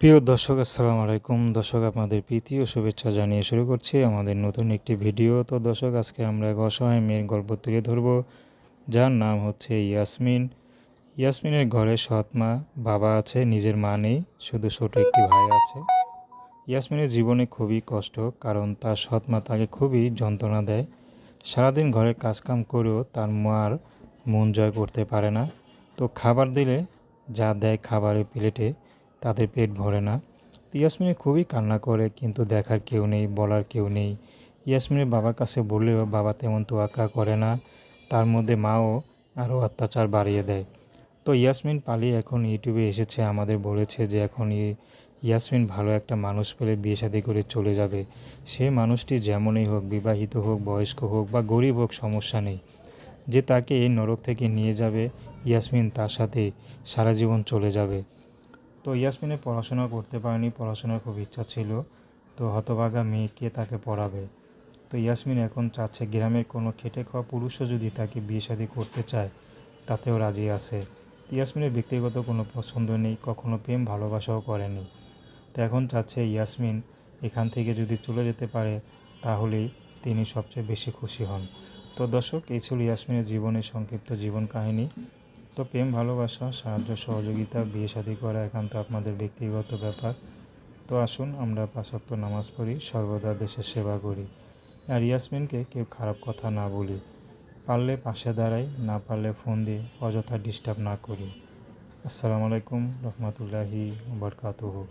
প্রিয় দর্শক, আসসালামু আলাইকুম। দর্শক, আপনাদের প্রীতি ও শুভেচ্ছা জানিয়ে শুরু করছি আমাদের নতুন একটি ভিডিও। তো দর্শক, আজকে আমরা এক অসহায় মেয়ের গল্প তুলে ধরব। যার নাম হচ্ছে ইয়াসমিন। ইয়াসমিনের ঘরে সৎ মা, বাবা আছে, নিজের মা নেই, শুধু ছোট একটি ভাই আছে। ইয়াসমিনের জীবনে খুবই কষ্ট, কারণ তার সৎ মা তাকে খুবই যন্ত্রণা দেয়। সারাদিন ঘরের কাজকাম করেও তার মার মন জয় করতে পারে না। তো খাবার দিলে যা দেয় খাবারের প্লেটে তাদের পেট ভরে না। তো ইয়াসমিনে খুবই কান্না করে, কিন্তু দেখার কেউ নেই, বলার কেউ নেই। ইয়াসমিনের বাবার কাছে বললেও বাবা তেমন তোয়াক্কা করে না। তার মধ্যে মাও আরও অত্যাচার বাড়িয়ে দেয়। তো ইয়াসমিন পালিয়ে এখন ইউটিউবে এসেছে, আমাদের বলেছে যে এখন ইয়াসমিন ভালো একটা মানুষ পেলে বিয়ে শাদী করে চলে যাবে। সে মানুষটি যেমনই হোক, বিবাহিত হোক, বয়স্ক হোক বা গরিব হোক, সমস্যা নেই। যে তাকে এই নরক থেকে নিয়ে যাবে ইয়াসমিন, তার সাথে সারা জীবন চলে যাবে। তো ইয়াসমিনে পড়াশোনা করতে পারেনি, পড়াশোনার খুব ইচ্ছা ছিল। তো হতভাগা মেয়েকে তাকে পড়াবে। তো ইয়াসমিন এখন চাচ্ছে গ্রামের কোনো খেটে খাওয়া পুরুষও যদি তাকে বিয়ে শাদী করতে চায়, তাতেও রাজি আছে। ইয়াসমিনের ব্যক্তিগত কোনো পছন্দ নেই, কখনো প্রেম ভালোবাসাও করেনি। তো এখন চাচ্ছে ইয়াসমিন এখান থেকে যদি চলে যেতে পারে, তাহলেই তিনি সবচেয়ে বেশি খুশি হন। তো দর্শক, এই ছিল ইয়াসমিনের জীবনের সংক্ষিপ্ত জীবন কাহিনী। তো প্রেম, ভালোবাসা, সাহায্য, সহযোগিতা, বিয়ে শাদী করা একান্ত আপনাদের ব্যক্তিগত ব্যাপার। তো আসুন আমরা পাঁচক্ত নামাজ পড়ি, সর্বদা দেশের সেবা করি। আর ইয়াসমিনকে কেউ খারাপ কথা না বলি। পারলে পাশে দাঁড়াই, না পারলে ফোন দিয়ে অযথা ডিস্টার্ব না করি। আসসালামু আলাইকুম রহমতুল্লাহি বরকাতুহু